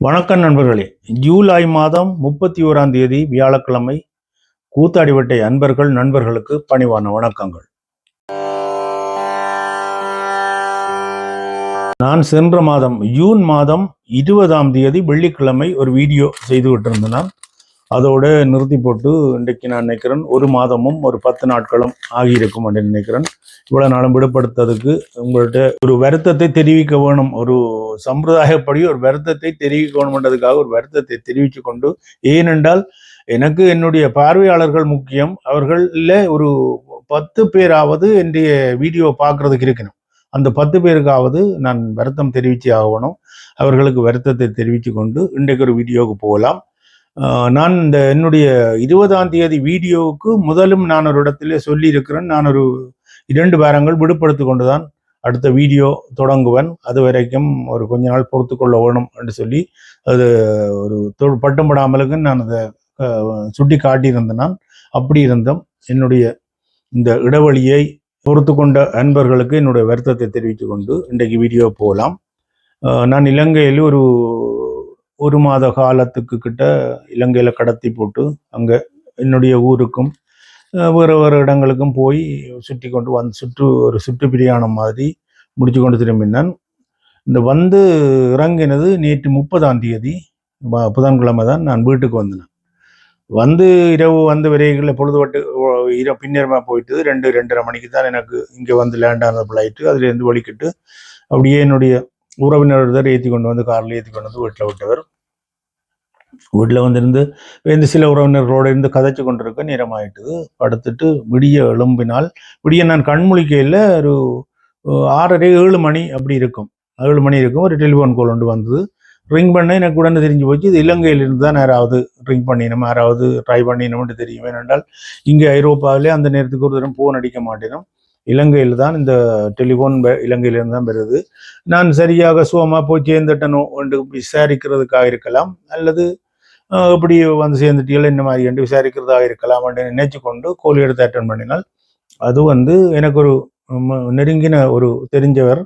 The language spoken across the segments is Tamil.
வணக்கம் நண்பர்களே. ஜூலை மாதம் முப்பத்தி ஓராம் தேதி வியாழக்கிழமை கூத்தாடிவட்டை அன்பர்கள் நண்பர்களுக்கு பணிவான வணக்கங்கள். நான் சென்ற மாதம் ஜூன் மாதம் இருபதாம் தேதி வெள்ளிக்கிழமை ஒரு வீடியோ செய்து விட்டிருந்தேன் நான். அதோட நிறுத்தி போட்டு இன்றைக்கு நான் நினைக்கிறேன் ஒரு மாதமும் ஒரு பத்து நாட்களும் ஆகியிருக்கும் என்று நினைக்கிறேன். இவ்வளவு நாளும் விடுபடுத்ததுக்கு உங்கள்கிட்ட ஒரு வருத்தத்தை தெரிவிக்க வேணும். ஒரு சம்பிரதாயப்படி ஒரு வருத்தத்தை தெரிவிக்க வேணும்ன்றதுக்காக ஒரு வருத்தத்தை தெரிவித்து கொண்டு ஏனென்றால் எனக்கு என்னுடைய பார்வையாளர்கள் முக்கியம். அவர்களில் ஒரு பத்து பேராவது என்னுடைய வீடியோ பார்க்கறதுக்கு இருக்கணும். அந்த பத்து பேருக்காவது நான் வருத்தம் தெரிவித்து ஆகணும். அவர்களுக்கு வருத்தத்தை தெரிவித்து கொண்டு இன்றைக்கு ஒரு வீடியோவுக்கு போகலாம். நான் இந்த என்னுடைய இருபதாம் தேதி வீடியோவுக்கு முதலும் நான் ஒரு இடத்திலே சொல்லியிருக்கிறேன். நான் ஒரு இரண்டு வாரங்கள் விடுபடுத்தி கொண்டுதான் அடுத்த வீடியோ தொடங்குவேன். அது வரைக்கும் ஒரு கொஞ்ச நாள் பொறுத்து கொள்ள வேணும் என்று சொல்லி அது ஒரு தொ- படாமலுக்கு நான் அதை சுட்டி காட்டியிருந்த நான் அப்படி இருந்தும் என்னுடைய இந்த இடைவெளியை பொறுத்து கொண்ட அன்பர்களுக்கு என்னுடைய வருத்தத்தை தெரிவித்து கொண்டு இன்றைக்கு வீடியோ போகலாம். நான் இலங்கையில் ஒரு ஒரு மாத காலத்துக்கு கிட்ட இலங்கையில் கடத்தி போட்டு அங்கே என்னுடைய ஊருக்கும் வேறு வேறு இடங்களுக்கும் போய் சுற்றி கொண்டு வந்து சுற்று ஒரு சுற்று பிரியாணம் மாதிரி முடிச்சு கொண்டு திரும்பினான். இந்த வந்து இறங்கினது நேற்று முப்பதாம் தேதி புதன்கிழமை தான் நான் வீட்டுக்கு வந்தேன். வந்து இரவு வந்து விரைகளில் பொழுதுபட்டு ஓ- இர பின்னரமாக போயிட்டு ரெண்டு ரெண்டரை மணிக்கு தான் எனக்கு இங்கே வந்து லேண்ட் ஆன ஃப்ளைட்டு அதுலேருந்து வலிக்கிட்டு அப்படியே என்னுடைய உறவினர் தான் ஏற்றி கொண்டு வந்து காரில் ஏற்றி கொண்டு வந்து வீட்டில் விட்டவர். வீட்டில் வந்திருந்து இந்த சில உறவினர்களோடு இருந்து கதைச்சு கொண்டிருக்க நேரமாயிட்டுது படுத்துட்டு விடிய எழும்பினால் விடிய நான் கண்முழிக்கையில் ஒரு ஆறரை ஏழு மணி அப்படி இருக்கும். ஏழு மணி இருக்கும். ஒரு டெலிஃபோன் கால் ஒன்று வந்தது. ரிங் பண்ண எனக்கு உடனே தெரிஞ்சு போச்சு இது இலங்கையிலிருந்து தான் யாராவது ரிங் பண்ணினோம் யாராவது ட்ரை பண்ணினோம்னு தெரியும். ஏனென்றால் இங்கே ஐரோப்பாவிலே அந்த நேரத்துக்கு ஒரு தரம் ஃபோன் அடிக்க மாட்டேனோம். இலங்கையில் தான் இந்த டெலிஃபோன் இலங்கையிலிருந்து தான் வருது நான் சரியாக சுகமாக போய் சேர்ந்துட்டனோ என்று விசாரிக்கிறதுக்காக இருக்கலாம். அல்லது இப்படி வந்து சேர்ந்துட்டீங்களா இந்த மாதிரி என்று விசாரிக்கிறதாக இருக்கலாம் என்று நினைச்சு கொண்டு கோழி எடுத்து அட்டன் பண்ணினால் அது வந்து எனக்கு ஒரு நெருங்கின ஒரு தெரிஞ்சவர்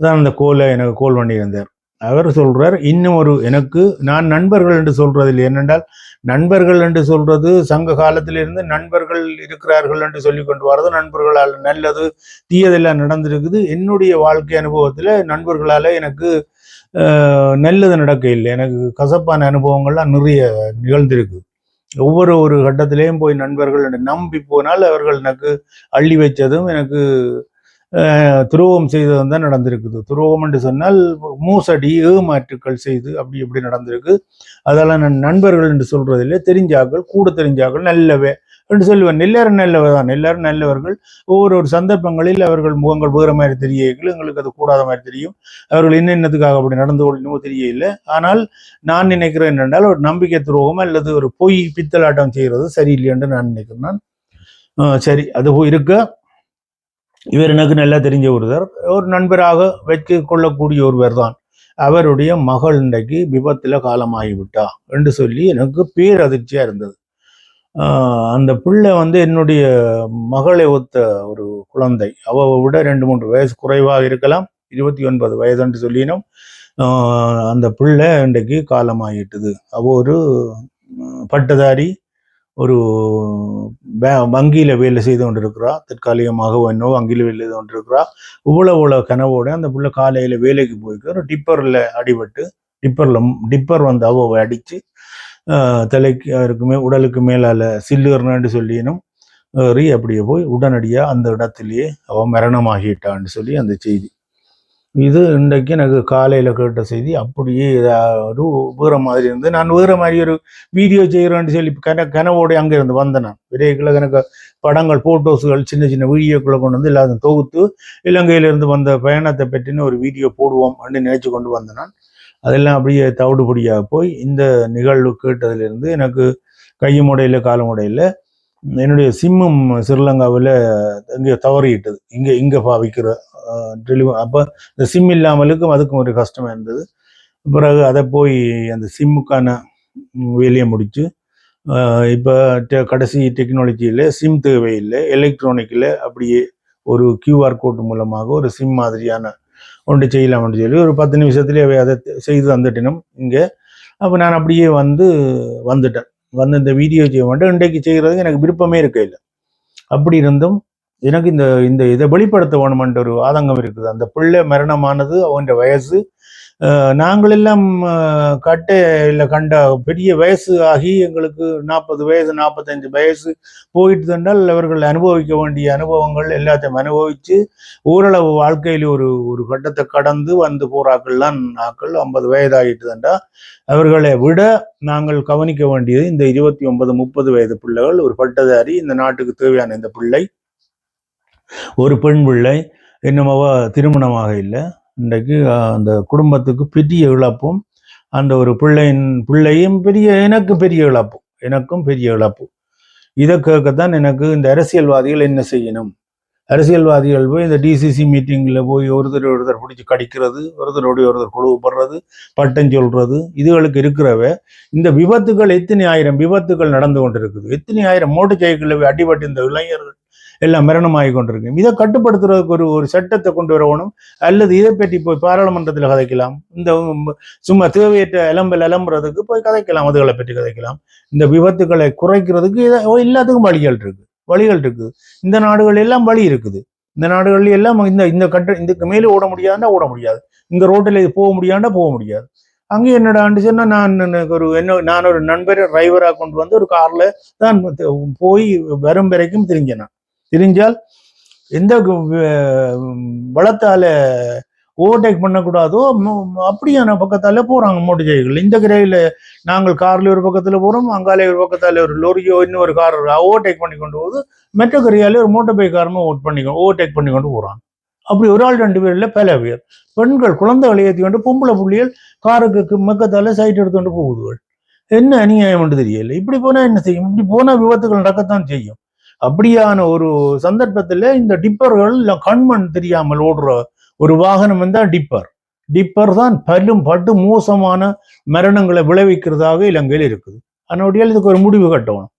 தான் அந்த கோலை எனக்கு கோல் பண்ணியிருந்தார். அவர் சொல்றார் இன்னும் ஒரு எனக்கு நான் நண்பர்கள் என்று சொல்றது இல்லை ஏனென்றால் நண்பர்கள் என்று சொல்றது சங்க காலத்திலிருந்து நண்பர்கள் இருக்கிறார்கள் என்று சொல்லி கொண்டு வரது நண்பர்களால் நல்லது தீயதெல்லாம் நடந்திருக்குது. என்னுடைய வாழ்க்கை அனுபவத்தில் நண்பர்களால் எனக்கு நல்லது நடக்க இல்லை. எனக்கு கசப்பான அனுபவங்கள்லாம் நிறைய நிகழ்ந்திருக்கு. ஒவ்வொரு ஒரு கட்டத்திலையும் போய் நண்பர்கள் என்று நம்பி போனால் அவர்கள் எனக்கு அள்ளி வச்சதும் எனக்கு துரோகம் செய்ததும் தான் நடந்திருக்குது. துரோகம் என்று சொன்னால் மூசடி ஏமாற்றுக்கள் செய்து அப்படி இப்படி நடந்திருக்கு. அதெல்லாம் நான் நண்பர்கள் என்று சொல்றதில்லை. தெரிஞ்சாக்கள் கூட தெரிஞ்சாக்கள் நல்லவே என்று சொல்லுவேன் நெல்லர் நல்லவ தான். எல்லாரும் நல்லவர்கள் ஒவ்வொரு ஒரு சந்தர்ப்பங்களில் அவர்கள் முகங்கள் புகிற மாதிரி தெரியல எங்களுக்கு அது கூடாத மாதிரி தெரியும். அவர்கள் என்னென்னதுக்காக அப்படி நடந்து கொள்ளணுமோ தெரியல ஆனால் நான் நினைக்கிறேன் என்னென்றால் ஒரு நம்பிக்கை துரோகம் அல்லது ஒரு பொய் பித்தலாட்டம் செய்கிறது சரியில்லை என்று நான் நினைக்கிறேன். நான் ஆஹ் சரி அது இருக்க. இவர் எனக்கு நல்லா தெரிஞ்ச ஒருவர். ஒரு நண்பராக வைத்து கொள்ளக்கூடிய ஒருவர் தான். அவருடைய மகள் இன்றைக்கு விபத்தில் காலமாகிவிட்டா என்று சொல்லி எனக்கு பேரதிர்ச்சியாக இருந்தது. அந்த பிள்ளை வந்து என்னுடைய மகளை ஒத்த ஒரு குழந்தை. அவ விட ரெண்டு மூன்று வயசு குறைவாக இருக்கலாம். இருபத்தி ஒன்பது வயது என்று சொல்லினோம். அந்த பிள்ளை இன்றைக்கு காலமாகிட்டுது அவ ஒரு பட்டதாரி ஒரு பே- வேலை செய்து கொண்டிருக்கிறா. தற்காலிகமாக என்னோ வங்கியில் வேலை செய்து கொண்டிருக்கிறா. இவ்வளோ இவ்வளோ கனவோட அந்த பிள்ளை காலையில் வேலைக்கு போய்க்கு ஒரு டிப்பரில் அடிபட்டு டிப்பரில் டிப்பர் வந்து அவ அடித்து தலைக்கு இருக்குமே உடலுக்கு மேலால சில்லுறன்னு சொல்லினும் ஏறி அப்படியே போய் உடனடியாக அந்த இடத்துலையே அவன் மரணமாகிட்டான்னு சொல்லி அந்த செய்தி. இது இன்றைக்கு எனக்கு காலையில் கேட்ட செய்தி. அப்படியே இதா ஒரு மாதிரி இருந்து நான் வேறு மாதிரி ஒரு வீடியோ செய்கிறேன்னு சொல்லி கன கனவோடு அங்கே இருந்து வந்தேன் நான். விரைவில் எனக்கு படங்கள் ஃபோட்டோஸுகள் சின்ன சின்ன வீடியோக்களை கொண்டு வந்து எல்லாத்தையும் தொகுத்து இலங்கையிலிருந்து வந்த பயணத்தை பற்றின ஒரு வீடியோ போடுவோம் அப்படின்னு நினச்சி கொண்டு வந்தேன் நான். அதெல்லாம் அப்படியே தவிடுபடியாக போய் இந்த நிகழ்வு கேட்டதுலேருந்து எனக்கு கையும் உடையில காலும் உடையில என்னுடைய சிம்மும் ஸ்ரீலங்காவில் இங்கே தவறிட்டது இங்கே இங்கே பாவிக்கிற டெலிவ அப்போ இந்த சிம் இல்லாமலுக்கும் அதுக்கும் ஒரு கஷ்டமாக இருந்தது. பிறகு அதை போய் அந்த சிம்முக்கான வேலையை முடித்து இப்போ கடைசி டெக்னாலஜியில் சிம் தேவையில்லை எலக்ட்ரானிக்கில் அப்படியே ஒரு கியூஆர் கோட் மூலமாக ஒரு சிம் மாதிரியான ஒன்று செய்யலாம்னு சொல்லி ஒரு பத்து நிமிஷத்துலேயே அதை செய்து தந்துட்டினோம் இங்கே. அப்போ நான் அப்படியே வந்து வந்துட்டேன். வந்து இந்த வீடியோ செய்ய மாட்டேன் இன்றைக்கு செய்கிறதுக்கு எனக்கு விருப்பமே இருக்க இல்லை. அப்படி இருந்தும் எனக்கு இந்த இந்த இதை வெளிப்படுத்த வேணுமென்ற ஒரு ஆதங்கம் இருக்குது. அந்த பிள்ளை மரணமானது அவன் வயசு நாங்களெல்லாம் நாங்கள் எல்லாம் இல்லை கண்ட பெரிய வயசு ஆகி எங்களுக்கு நாற்பது வயசு நாற்பத்தஞ்சு வயசு போயிட்டு தந்தால் அவர்கள் அனுபவிக்க வேண்டிய அனுபவங்கள் எல்லாத்தையும் அனுபவித்து ஓரளவு வாழ்க்கையில் ஒரு ஒரு கட்டத்தை கடந்து வந்து போறாக்கள்லாம் நாக்கள். ஐம்பது வயதாகிட்டு தண்டா அவர்களை விட நாங்கள் கவனிக்க வேண்டியது இந்த இருபத்தி ஒன்பது முப்பது வயது பிள்ளைகள். ஒரு பட்டதாரி இந்த நாட்டுக்கு தேவையான இந்த பிள்ளை. ஒரு பெண் பிள்ளை. இன்னும் அவ திருமணமாக இல்லை. இன்றைக்கு அந்த குடும்பத்துக்கு பெரிய இழப்பும் அந்த ஒரு பிள்ளையின் பிள்ளையும் பெரிய எனக்கு பெரிய இழப்பு எனக்கும் பெரிய இழப்பு. இதை கேட்கத்தான் எனக்கு இந்த அரசியல்வாதிகள் என்ன செய்யணும்? அரசியல்வாதிகள் போய் இந்த டிசிசி மீட்டிங்கில் போய் ஒருத்தர் ஒருத்தர் பிடிச்சி கடிக்கிறது ஒருத்தரோடைய ஒருத்தர் குழுவுப்படுறது பட்டம் சொல்றது இதுகளுக்கு இருக்கிறவ இந்த விபத்துகள் எத்தனை ஆயிரம் விபத்துகள் நடந்து கொண்டிருக்குது? எத்தனை ஆயிரம் மோட்டர் சைக்கிளில் போய் அடிபட்டு இந்த இளைஞர்கள் எல்லாம் மரணமாகி கொண்டிருக்கு இதை கட்டுப்படுத்துறதுக்கு ஒரு ஒரு சட்டத்தை கொண்டு வரணும். அல்லது இதை பற்றி போய் பாராளுமன்றத்தில் கதைக்கலாம். இந்த சும்மா தேவையற்ற இளம்பல் இளம்புறதுக்கு போய் கதைக்கலாம். அதுகளை பற்றி கதைக்கலாம். இந்த விபத்துகளை குறைக்கிறதுக்கு இதை- எல்லாத்துக்கும் வழிகள் இருக்கு. வழிகள் இருக்குது இந்த நாடுகள் எல்லாம் வழி இருக்குது. இந்த நாடுகள் எல்லாம் இந்த இந்த கட்ட இதுக்கு மேலே ஓட முடியாதுன்னா ஓட முடியாது. இந்த ரோட்டில் இது போக முடியாதுன்னா போக முடியாது. அங்கே என்னடான்னு சொன்னா நான் ஒரு என்ன நான் ஒரு நண்பரை டிரைவராக கொண்டு வந்து ஒரு கார்ல தான் போய் வரும் வரைக்கும் தெரிஞ்சேன் தெரிஞ்சால் எந்த கு- ஓவர்டேக் பண்ணக்கூடாதோ அப்படியான பக்கத்தால போறாங்க மோட்டர் சைக்கிள் இந்த கிரையில நாங்கள் கார்ல ஒரு பக்கத்துல போறோம் அங்காலே ஒரு பக்கத்தால ஒரு லோரியோ இன்னொரு கார் ஓவர்டேக் பண்ணி கொண்டு போகுது. மெட்ரோ கரியாலே ஒரு மோட்டர் பைக் காரனும் ஓட் பண்ணி ஓவர்டேக் பண்ணி கொண்டு போறான். அப்படி ஒரு ஆள் ரெண்டு பேர்ல பல பேர். பெண்கள் குழந்தைகளை ஏற்றி கொண்டு பொம்பளை புள்ளிகள் காருக்கு மக்கத்தால சைட் எடுத்துக்கொண்டு போகுதுகள். என்ன அநியாயம் என்று தெரியல இப்படி போனா என்ன செய்யும்? இப்படி போனா விபத்துகள் நடக்கத்தான் செய்யும். அப்படியான ஒரு சந்தர்ப்பத்துல இந்த டிப்பர்கள் கண்மண் தெரியாமல் ஓடுற ஒரு வாகனம் வந்தால் டிப்பர். டிப்பர் தான் பல்லும் பட்டு மோசமான மரணங்களை விளைவிக்கிறதாக இலங்கையில் இருக்குது. அதனுடைய இதுக்கு ஒரு முடிவு கட்டணும்.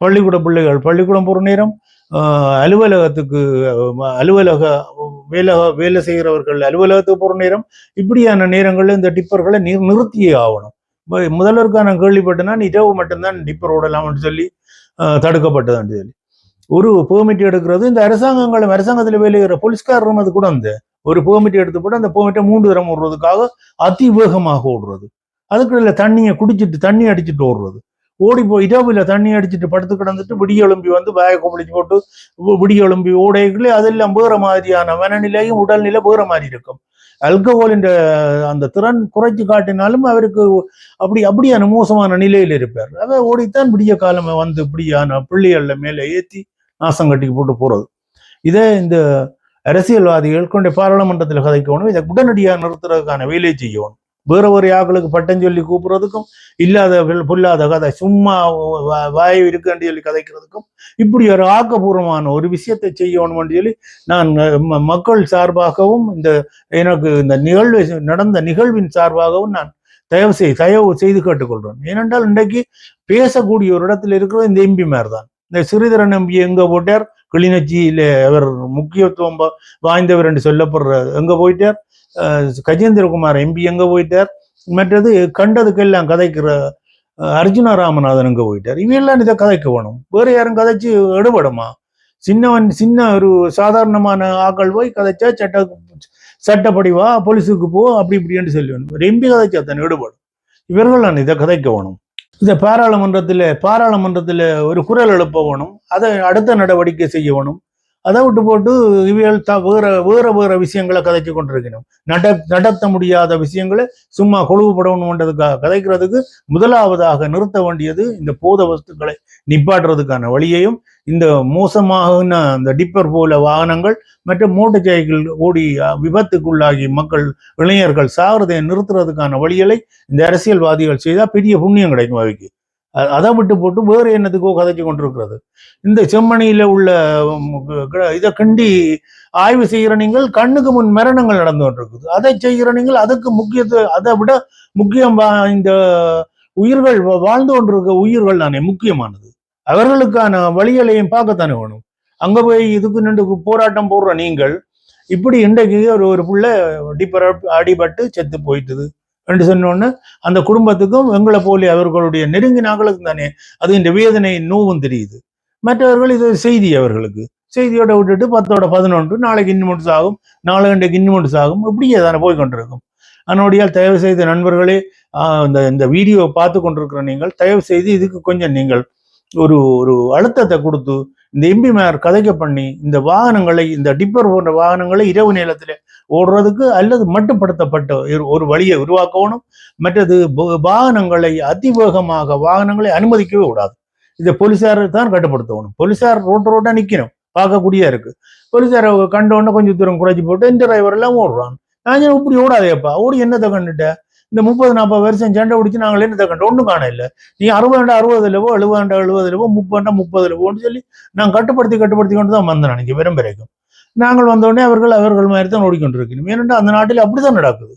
பள்ளிக்கூட பிள்ளைகள் பள்ளிக்கூடம் போகிற நேரம் ஆஹ், அலுவலகத்துக்கு அலுவலக வேலை வேலை செய்கிறவர்கள் அலுவலகத்துக்கு போகிற நேரம் இப்படியான நேரங்களில் இந்த டிப்பர்களை நிர் நிறுத்தியே ஆகணும். முதல்வருக்கான கேள்விப்பட்டேன்னா இரவு மட்டும்தான் டிப்பர் ஓடலாம்னு சொல்லி ஆஹ், தடுக்கப்பட்டதுன்னு சொல்லி. ஒரு பெர்மிட் எடுக்கிறது இந்த அரசாங்கங்களும் அரசாங்கத்தில் வேலை செய்கிற போலீஸ்காரரும் அது கூட அந்த ஒரு பெர்மிட் எடுத்து போட்டு அந்த பெர்மிட்டை மூன்று தரம் ஓடுறதுக்காக அதிவேகமாக ஓடுறது. அதுக்கு தண்ணியை குடிச்சிட்டு தண்ணி அடிச்சிட்டு ஓடுறது. ஓடி போய் இரவுல தண்ணி அடிச்சிட்டு படுத்து கிடந்துட்டு விடிய எழும்பி வந்து பேக கொப்பளிச்சு போட்டு விடிய எழும்பி ஓடைகளே அதெல்லாம் வேற மாதிரியான மனநிலையும் உடல்நிலை வேற மாதிரி இருக்கும். அல்கஹோலின் அந்த திறன் குறைச்சு காட்டினாலும் அவருக்கு அப்படி அப்படியான மோசமான நிலையில் இருப்பார். அதை ஓடித்தான் விடிய காலம் வந்து இப்படியான பிள்ளைகளில் மேலே ஏத்தி நாசம் கட்டி போட்டு போகிறது இதே இந்த அரசியல்வாதிகள் கொண்ட பாராளுமன்றத்தில் கதைக்கணும். இதை உடனடியாக நிறுத்துறதுக்கான வேலையை செய்யணும். வேற ஒரு ஆக்களுக்கு பட்டம் சொல்லி கூப்பிடுறதுக்கும் இல்லாத புல்லாத பொல்லாத கதை சும்மா வா- வாய் இருக்குன்னு சொல்லி கதைக்கிறதுக்கும் இப்படி ஒரு ஆக்கப்பூர்வமான ஒரு விஷயத்தை செய்யணும்னு சொல்லி நான் ம- மக்கள் சார்பாகவும் இந்த எனக்கு இந்த நிகழ்வு நடந்த நிகழ்வின் சார்பாகவும் நான் தயவு செய் தயவு செய்து கேட்டுக்கொள்கிறேன். ஏனென்றால் இன்றைக்கு பேசக்கூடிய ஒரு இடத்துல இருக்கிற இந்த எம்பி தான். இந்த சிறிதரன் எம்பி எங்க போட்டார்? கிளிநொச்சியில அவர் முக்கியத்துவம் வாய்ந்தவர் என்று சொல்லப்படுற எங்க போயிட்டார்? கஜேந்திரகுமார் எம்பி எங்க போயிட்டார்? மற்றது கண்டதுக்கெல்லாம் கதைக்கிற அர்ஜுன அர்ஜுனா ராமநாதன் எங்க போயிட்டார்? இவையெல்லாம் இதை கதைக்க வேணும். வேற யாரும் கதைச்சு எடுபடுமா? சின்னவன் சின்ன ஒரு சாதாரணமான ஆக்கள் போய் கதைச்சா சட்ட சட்டப்படி வா போலீஸுக்கு போ அப்படி இப்படின்னு சொல்லி வேணும். ஒரு எம்பி கதைச்சா தன் எடுபடும். இவர்கள் நான் இதை கதைக்க வேணும். இந்த பாராளுமன்றத்தில் பாராளுமன்றத்தில் ஒரு குரல் எழுப்ப வேணும் அதை அடுத்த நடவடிக்கை செய்ய வேணும். அதை விட்டு போட்டு இவைகள் த வேற வேற வேற விஷயங்களை கதைச்சு கொண்டிருக்கணும். நட நடத்த முடியாத விஷயங்களை சும்மா கொழுவுபடணுன்றதுக்காக கதைக்கிறதுக்கு முதலாவதாக நிறுத்த வேண்டியது இந்த போத வஸ்துக்களை நிப்பாட்டுறதுக்கான வழியையும் இந்த மோசமான அந்த டிப்பர் போல வாகனங்கள் மற்றும் மோட்டர் சைக்கிள் ஓடி விபத்துக்குள்ளாகி மக்கள் இளைஞர்கள் சாகிறதை நிறுத்துறதுக்கான வழிகளை இந்த அரசியல்வாதிகள் செய்தால் பெரிய புண்ணியம் கிடைக்கும் அவைக்கு. அதை விட்டு போட்டு வேறு என்னத்துக்கோ கதைச்சு கொண்டிருக்கிறது. இந்த செம்மணியில உள்ள க- இதை கிண்டி ஆய்வு செய்கிற நீங்கள் கண்ணுக்கு முன் மரணங்கள் நடந்து கொண்டிருக்குது. அதை செய்கிற நீங்கள் அதுக்கு முக்கியத்துவ அதை விட முக்கியம் வா- இந்த உயிர்கள் வா- வாழ்ந்து கொண்டிருக்க உயிர்கள் தானே முக்கியமானது. அவர்களுக்கான வழிகளையும் பார்க்கத்தானே வேணும். அங்க போய் இதுக்கு நின்று போராட்டம் போடுற நீங்கள் இப்படி இன்றைக்கு ஒரு ஒரு பிள்ளை டிப்பர் அடிபட்டு செத்து போயிட்டுது. என்று சொன்னோன்னு அந்த குடும்பத்துக்கும் எங்களை போலி அவர்களுடைய நெருங்கினாங்களுக்கும் தானே அது இந்த வேதனை நோவும் தெரியுது. மற்றவர்கள் இது செய்தி அவர்களுக்கு. செய்தியோட விட்டுட்டு பத்தோட பதினொன்று நாளைக்கு இன்னும் ஆகும் நாலு கண்டைக்கு இன்னும் ஆகும் இப்படியே தானே போய் கொண்டிருக்கும் அதனுடையால் தயவு செய்த நண்பர்களே இந்த இந்த வீடியோவை பார்த்து கொண்டிருக்கிற நீங்கள் தயவு செய்து இதுக்கு கொஞ்சம் நீங்கள் ஒரு ஒரு அழுத்தத்தை கொடுத்து இந்த எம்பிமார் கதைக்க பண்ணி இந்த வாகனங்களை இந்த டிப்பர் போன்ற வாகனங்களை இரவு நேரத்தில் ஓடுறதுக்கு அல்லது மட்டுப்படுத்தப்பட்ட ஒரு- ஒரு வழியை உருவாக்கணும். மற்றது வாகனங்களை அதிவேகமாக வாகனங்களை அனுமதிக்கவே கூடாது. இதை போலீஸார் தான் கட்டுப்படுத்தணும். போலீஸார் ரோட்டு ரோட்டாக நிக்கணும். பார்க்கக்கூடியா இருக்கு. போலீஸாரை கண்டோடனே கொஞ்சம் தூரம் குறைச்சி போட்டு இந்த டிரைவர் எல்லாம் ஓடுறான். நான் இப்படி ஓடாதேப்பா. ஓடி என்னத்தை கண்டுட்டேன் இந்த முப்பது நாற்பது வருஷம் சண்டை பிடிச்சி நாங்கள் என்னத்தை கண்டோம் ஒன்றும் காண இல்லை நீ அறுபதாண்டா அறுபதுலவோ எழுபதாண்டா எழுபதுலவோ முப்பதாண்டா முப்பதுலவோன்னு சொல்லி நான் கட்டுப்படுத்தி கட்டுப்படுத்தி கொண்டு தான் வந்தேன். நினைக்க விரும்புகிறேன் நாங்கள் வந்தோடனே அவர்கள் அவர்கள் மாதிரி தான் ஓடிக்கொண்டிருக்கணும். ஏனென்றால் அந்த நாட்டில் அப்படிதான் நடக்குது.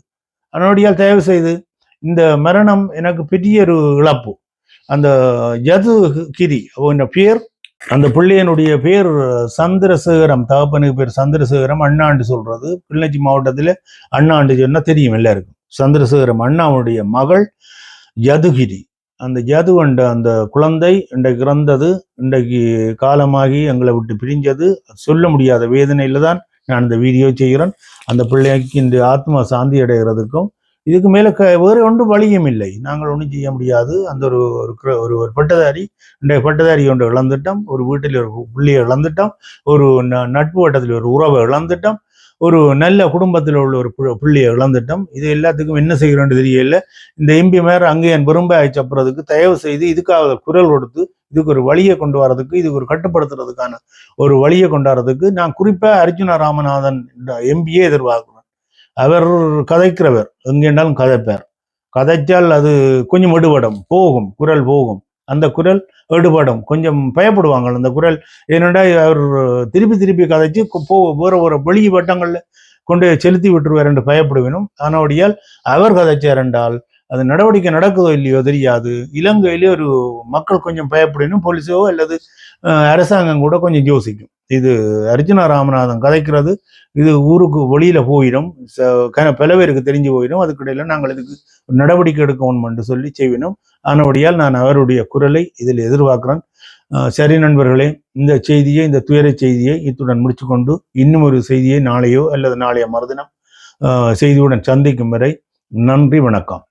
அதனுடைய தயவு செய்து இந்த மரணம் எனக்கு பெரிய ஒரு இழப்பு. அந்த யது கிரி அவன் பேர் அந்த பிள்ளையனுடைய பேர் சந்திரசேகரம் தகப்பனுக்கு பேர் சந்திரசேகரம் அண்ணாண்டு சொல்றது. கிளிநொச்சி மாவட்டத்தில் அண்ணாண்டு சொன்னால் தெரியும் எல்லாருக்கும். சந்திரசேகரம் அண்ணாவுடைய மகள் யதுகிரி. அந்த ஜது என்ற அந்த குழந்தை இன்றைக்கு இறந்தது இன்றைக்கு காலமாகி எங்களை விட்டு பிரிஞ்சது. சொல்ல முடியாத வேதனையில தான் நான் இந்த வீடியோ செய்கிறேன். அந்த பிள்ளைக்கு இந்த ஆத்மா சாந்தி அடைகிறதுக்கும் இதுக்கு மேலே க வேறு ஒன்றும் வழியும் இல்லை. நாங்கள் ஒன்றும் செய்ய முடியாது. அந்த ஒரு ஒரு கிர- ஒரு ஒரு பட்டதாரி இன்றைய பட்டதாரி ஒன்று இழந்துட்டோம். ஒரு வீட்டில் ஒரு பிள்ளையை இழந்துட்டோம். ஒரு ந- நட்பு வட்டத்தில் ஒரு உறவை இழந்துட்டோம். ஒரு நல்ல குடும்பத்தில் உள்ள ஒரு பு- பிள்ளையை இழந்துட்டோம். இது எல்லாத்துக்கும் என்ன செய்கிறோன்னு தெரியல. இந்த எம்பி மேயர் அங்கே என் விரும்பாய் சப்புறதுக்கு தயவு செய்து இதுக்காக குரல் கொடுத்து இதுக்கு ஒரு வழியை கொண்டு வரதுக்கு இதுக்கு ஒரு கட்டுப்படுத்துறதுக்கான ஒரு வழியை கொண்டு வரதுக்கு நான் குறிப்பாக அர்ஜுன ராமநாதன் எம்பியே எதிர்பார்க்குறேன். அவர் கதைக்கிறவர் எங்கேண்டாலும் கதைப்பார். கதைச்சால் அது கொஞ்சம் விடுபடும் போகும் குரல் போகும். அந்த குரல் ஈடுபடும் கொஞ்சம் பயப்படுவாங்க. அந்த குரல் ஏனென்றா அவர் திருப்பி திருப்பி கதைச்சு போ வேற ஒரு வெளி வட்டங்களில் கொண்டு செலுத்தி விட்டுருவார் என்று பயப்படுவேனும். ஆனோடியால் அவர் கதைச்சார் என்றால் அது நடவடிக்கை நடக்குதோ இல்லையோ தெரியாது. இலங்கையிலே ஒரு மக்கள் கொஞ்சம் பயப்படணும் போலீஸோ அல்லது அரசாங்கம் கூட கொஞ்சம் யோசிக்கும். இது அர்ஜுனா ராமநாதன் கதைக்கிறது. இது ஊருக்கு வெளியில போயிடும். ச- பல பேருக்கு தெரிஞ்சு போயிடும். அதுக்கிடையில நாங்கள் இதுக்கு நடவடிக்கை எடுக்கணும் என்று சொல்லி செய்வினோம். ஆனபடியால் நான் அவருடைய குரலை இதில் எதிர்பார்க்கிறேன். சரி நண்பர்களே இந்த செய்தியை இந்த துயர செய்தியை இத்துடன் முடிச்சுக்கொண்டு இன்னும் ஒரு செய்தியை நாளையோ அல்லது நாளைய மறுதினம் செய்தியுடன் சந்திக்கும் வரை நன்றி வணக்கம்.